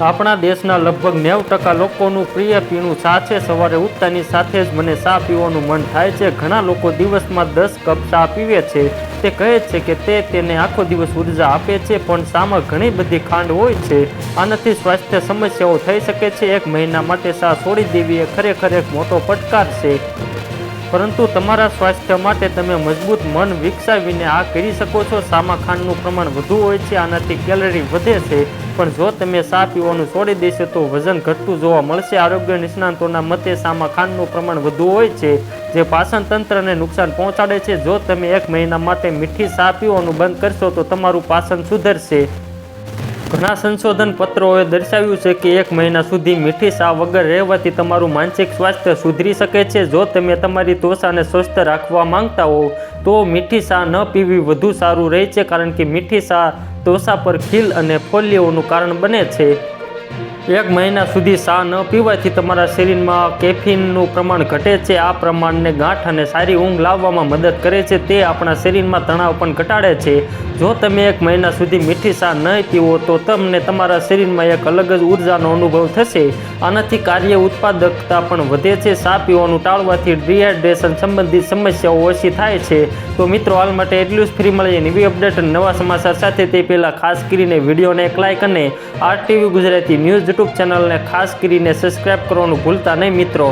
આપણા દેશના લગભગ નેવું ટકા લોકોનું પ્રિય પીણું ચા છે સવારે ઉઠતાની સાથે જ મને ચા પીવાનું મન થાય છે. ઘણા લોકો દિવસમાં દસ કપ ચા પીવે છે. તે કહે છે કે તે તેને આખો દિવસ ઊર્જા આપે છે, પણ ચામાં ઘણી બધી ખાંડ હોય છે. આનાથી સ્વાસ્થ્ય સમસ્યાઓ થઈ શકે છે. એક મહિના માટે ચા છોડી દેવી એ ખરેખર એક મોટો પડકાર છે. પરંતુ તમારા સ્વાસ્થ્ય માટે તમે મજબૂત મન વિકસાવીને આ કરી શકો છો. સામા ખાંડનું પ્રમાણ વધુ હોય છે, આનાથી કેલરી વધે છે, પણ જો તમે સા પીવાનું છોડી દેશો તો વજન ઘટતું જોવા મળશે. આરોગ્ય નિષ્ણાંતોના મતે સામા ખાંડનું પ્રમાણ વધુ હોય છે, જે પાચન તંત્રને નુકસાન પહોંચાડે છે. જો તમે એક મહિના માટે મીઠી સા પીવાનું બંધ કરશો તો તમારું પાચન સુધરશે. ઘણા સંશોધન પત્રોએ દર્શાવ્યું છે કે એક મહિના સુધી મીઠી સા વગર રહેવાથી તમારું માનસિક સ્વાસ્થ્ય સુધરી શકે છે. જો તમે તમારી ત્વચાને સ્વસ્થ રાખવા માંગતા હો તો મીઠી સા ન પીવી વધુ સારું રહે છે, કારણ કે મીઠી સા ત્વચા પર ખીલ અને ફોલ્લીઓનું કારણ બને છે. એક મહિના સુધી ચા ન પીવાથી તમારા શરીરમાં કેફીનનું પ્રમાણ ઘટે છે. આ પ્રમાણને ગાંઠ અને સારી ઊંઘ લાવવામાં મદદ કરે છે. તે આપણા શરીરમાં તણાવ પણ ઘટાડે છે. જો તમે એક મહિના સુધી મીઠી ચા નહીં પીવો, તો તમને તમારા શરીરમાં એક અલગ જ ઉર્જાનો અનુભવ થશે. આનાથી કાર્ય ઉત્પાદકતા પણ વધે છે. ચા પીવાનું ટાળવાથી ડિહાઇડ્રેશન સંબંધિત સમસ્યાઓ ઓછી થાય છે. તો મિત્રો, હાલ માટે એટલું જ. ફ્રી મળીએ નવી અપડેટ નવા સમાચાર સાથે. તે પહેલાં ખાસ કરીને વિડીયોને એક લાઇક અને આરટીવી ગુજરાતી ન્યૂઝ યુટ્યુબ ચેનલને ખાસ કરીને સબસ્ક્રાઇબ કરવાનું ભૂલતા નહીં મિત્રો.